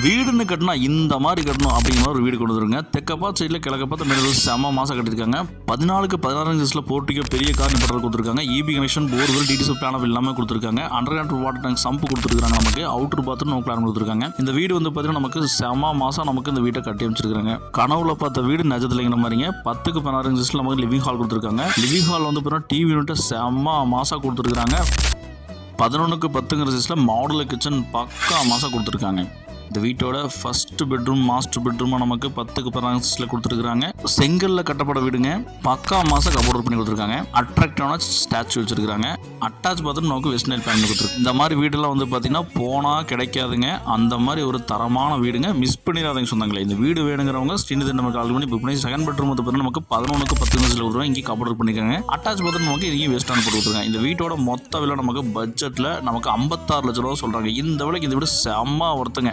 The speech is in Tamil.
வீடுன்னு கட்டினா இந்த மாதிரி கட்டணும் அப்படிங்கிற மாதிரி ஒரு வீடு கொண்டு வந்துருங்க. தெக்கப்பா சைடில் கிழக்கப்பா மேலே செம்ம மாதம் கட்டியிருக்காங்க. பதினாலுக்கு பதினாறு இன்ச்சில் போட்டிக்கு பெரிய கார் பட்டர் கொடுத்துருக்காங்க. EB connection borewell DTC plan எல்லாமே கொடுத்துருக்காங்க. Underground water tank sump கொடுத்துருக்காங்க நமக்கு. அவுட்டர் பாத்ரூம் நமக்கு பிளான் கொடுத்துருக்காங்க. இந்த வீடு வந்து பார்த்தீங்கன்னா நமக்கு செம்ம மாசம் நமக்கு இந்த வீட்டை கட்டி அமைச்சிருக்காங்க கனவுல பார்த்த வீடு நிஜத்துலங்கிற மாதிரிங்க பத்துக்கு பதினாறு இன்ச்சில் நமக்கு லிவிங் ஹால் கொடுத்துருக்காங்க. லிவிங் ஹால் வந்து பார்த்தீங்கன்னா டிவி யூனிட்டை செம்ம மாசாக கொடுத்துருக்காங்க பதினொன்றுக்கு பத்துங்கிற சைஸில் மாடல் கிச்சன் பக்கா மாதம் கொடுத்துருக்காங்க. இந்த வீட்டோட ஃபர்ஸ்ட் பெட்ரூம் மாஸ்டர் பெட்ரூமாக நமக்கு பத்துக்கு பதினாறு கொடுத்துருக்காங்க செங்கல்ல கட்டப்பட வீடுங்க. பக்கா மாதம் கபோர்ட் பண்ணி கொடுத்துருக்காங்க. அட்ராக்டிவான ஸ்டாச்சு வச்சிருக்காங்க அட்டாச் பாத்ரூம் நமக்கு வெஸ்ட் நைல் பேன் கொடுத்துருக்கு. இந்த மாதிரி வீடெல்லாம் வந்து பார்த்தீங்கன்னா போனால் கிடைக்காதுங்க. அந்த மாதிரி ஒரு தரமான வீடுங்க. மிஸ் பண்ணிடாதீங்க சொந்தங்களே. இந்த வீடு வேணுங்கிறவங்க ஸ்ரீநிதி நமக்கு கால் பண்ணி புக் பண்ணி செகண்ட் பெட்ரூம் வந்து பார்த்தீங்கன்னா நமக்கு பதினொன்றுக்கு பத்து நிமிஷத்தில் கொடுத்துருவாங்க இங்கே கபோர்ட் பண்ணிருக்காங்க அட்டாச் பாத்ரூம் நமக்கு இங்கேயும் வெஸ்டான் போட்டு கொடுத்துருக்காங்க. இந்த வீட்டோட மொத்த விலை நமக்கு பட்ஜெட்டில் நமக்கு ஐம்பத்தாறு லட்ச ரூபா சொல்கிறாங்க இந்த விலைக்கு இந்த வீடு செம்ம ஒருத்தங்க